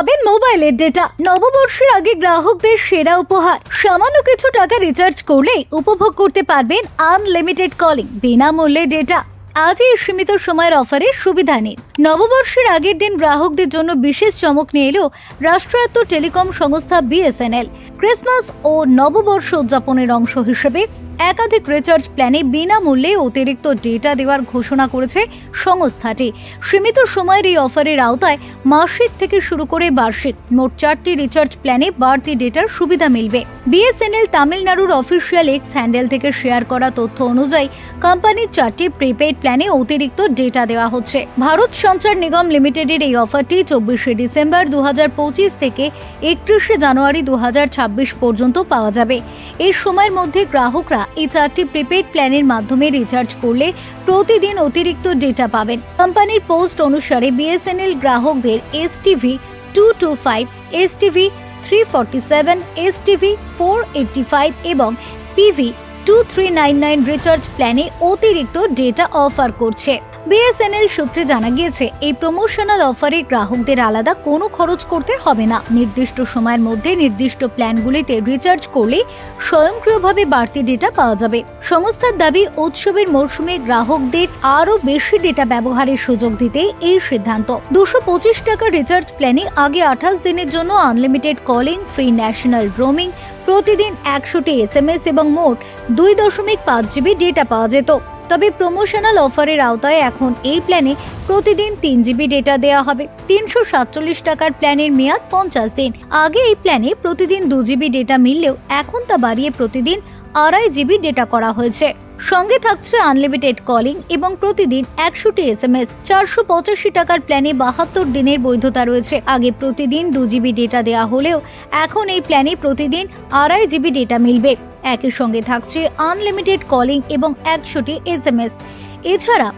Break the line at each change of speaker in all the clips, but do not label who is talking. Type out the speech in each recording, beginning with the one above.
পাবেন মোবাইলের ডেটা নববর্ষের আগে গ্রাহকদের সেরা উপহার। সামান্য কিছু টাকা রিচার্জ করলেই উপভোগ করতে পারবেন আনলিমিটেড কলিং বিনামূল্যে ডেটা আজই এই সীমিত সময়ের অফারের সুবিধা নিন নববর্ষের আগের দিন গ্রাহকদের জন্য বিশেষ চমক নিয়ে এলো রাষ্ট্রায়ত্ত টেলিকম সংস্থা বিএসএনএল। ক্রিসমাস ও নববর্ষ উদযাপনের অংশ হিসেবে একাধিক রিচার্জ প্ল্যানে বিনামূল্যে অতিরিক্ত ডেটা দেওয়ার ঘোষণা করেছে সংস্থাটি। সীমিত সময়ের এই অফারের আওতায় মাসিক থেকে শুরু করে বার্ষিক মোট চারটি রিচার্জ প্ল্যানে বাড়তি ডেটার সুবিধা মিলবে। বিএসএনএল তামিলনাড়ুর অফিসিয়াল এক্স হ্যান্ডেল থেকে শেয়ার করা তথ্য অনুযায়ী, কোম্পানির চারটি প্রিপেইড প্ল্যানে অতিরিক্ত ডেটা দেওয়া হচ্ছে। ভারত সঞ্চার নিগম লিমিটেডের এই অফারটি চব্বিশে ডিসেম্বর দু হাজার পঁচিশ থেকে একত্রিশে জানুয়ারি দু হাজার ছাব্বিশ পর্যন্ত পাওয়া যাবে। এই সময়ের মধ্যে গ্রাহকরা এই চারটি প্রিপেইড প্ল্যানের মাধ্যমে রিচার্জ করলে প্রতিদিন অতিরিক্ত ডেটা পাবেন। কোম্পানির পোস্ট অনুসারে বিএসএনএল গ্রাহকদের S TV two two five S TV three forty seven S TV four eighty five এবং PV two three nine nine recharge প্ল্যানে অতিরিক্ত ডেটা অফার করছে। বিএসএনএল সূত্রে জানা গিয়েছে, এই প্রমোশনাল অফারে গ্রাহকদের আলাদা কোনো খরচ করতে হবে না। নির্দিষ্ট সময়ের মধ্যে নির্দিষ্ট প্ল্যানগুলিতে রিচার্জ করলে স্বয়ংক্রিয়ভাবে বাড়তি ডেটা পাওয়া যাবে। সংস্থার দাবি, উৎসবের মরশুমে গ্রাহকদের আরও বেশি ডেটা ব্যবহারের সুযোগ দিতে এই সিদ্ধান্ত। দুশো পঁচিশ টাকা রিচার্জ প্ল্যানে আগে আঠাশ দিনের জন্য unlimited calling free national roaming প্রতিদিন একশোটি এস এম এস এবং মোট দুই দশমিক পাঁচ জিবি ডেটা পাওয়া যেত। তবে প্রমোশনাল অফারের আওতায় এখন এই প্ল্যানে প্রতিদিন তিন জিবি ডেটা দেওয়া হবে। তিনশো সাতচল্লিশ টাকার প্ল্যানের মেয়াদ পঞ্চাশ দিন। আগে এই প্ল্যানে প্রতিদিন দু জিবি ডেটা মিললেও এখন তা বাড়িয়ে প্রতিদিন আড়াই জিবি ডেটা করা হয়েছে। সঙ্গে থাকছে আনলিমিটেড কলিং এবং প্রতিদিন একশোটি এস এম এস চারশো পঁচাশি টাকার প্ল্যানে বাহাত্তর দিনের বৈধতা রয়েছে। আগে প্রতিদিন দু জিবি ডেটা দেওয়া হলেও এখন এই প্ল্যানে প্রতিদিন আড়াই জিবি ডেটা মিলবে। একই সঙ্গে থাকছে আনলিমিটেড কলিং এবং একশোটি এস এম এস এছাড়া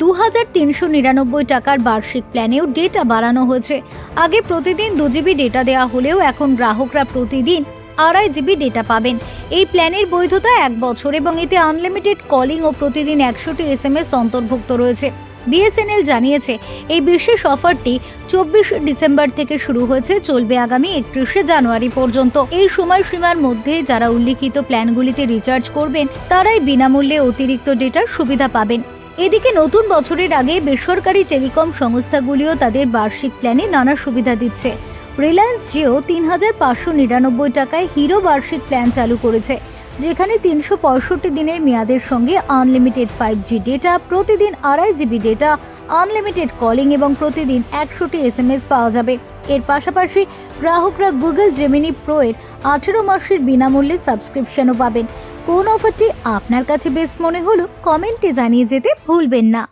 দু হাজার তিনশো নিরানব্বই টাকার বার্ষিক প্ল্যানেও ডেটা বাড়ানো হয়েছে। আগে প্রতিদিন দু জিবি ডেটা দেওয়া হলেও এখন গ্রাহকরা প্রতিদিন আড়াই জিবি ডেটা পাবেন। এই প্ল্যানের বৈধতা এক বছর এবং এতে আনলিমিটেড কলিং ও প্রতিদিন একশোটি এস এম এস অন্তর্ভুক্ত রয়েছে। বিএসএনএল জানিয়েছে, এই বিশেষ অফারটি চব্বিশে ডিসেম্বর থেকে শুরু হয়েছে, চলবে আগামী একত্রিশে জানুয়ারি পর্যন্ত। এই সময়সীমার মধ্যে যারা উল্লিখিত প্ল্যানগুলিতে রিচার্জ করবেন, তারাই বিনামূল্যে অতিরিক্ত ডেটার সুবিধা পাবেন। এদিকে নতুন বছরের আগে বেসরকারি টেলিকম সংস্থাগুলিও তাদের বার্ষিক প্ল্যানে নানা সুবিধা দিচ্ছে। রিলায়েন্স জিও তিন হাজার পাঁচশো নিরানব্বই টাকায় হিরো বার্ষিক প্ল্যান চালু করেছে, যেখানে তিনশো পঁয়ষট্টি দিনের মেয়াদের সঙ্গে আনলিমিটেড ফাইভ জি ডেটা, প্রতিদিন আড়াই জিবি ডেটা, আনলিমিটেড কলিং এবং প্রতিদিন একশোটি এস এম এস পাওয়া যাবে। এর পাশাপাশি গ্রাহকরা গুগল জেমিনি প্রো এর আঠেরো মাসের বিনামূল্যে সাবস্ক্রিপশনও পাবেন। কোন অফারটি আপনার কাছে বেস্ট মনে হলো, কমেন্টে জানিয়ে যেতে ভুলবেন না।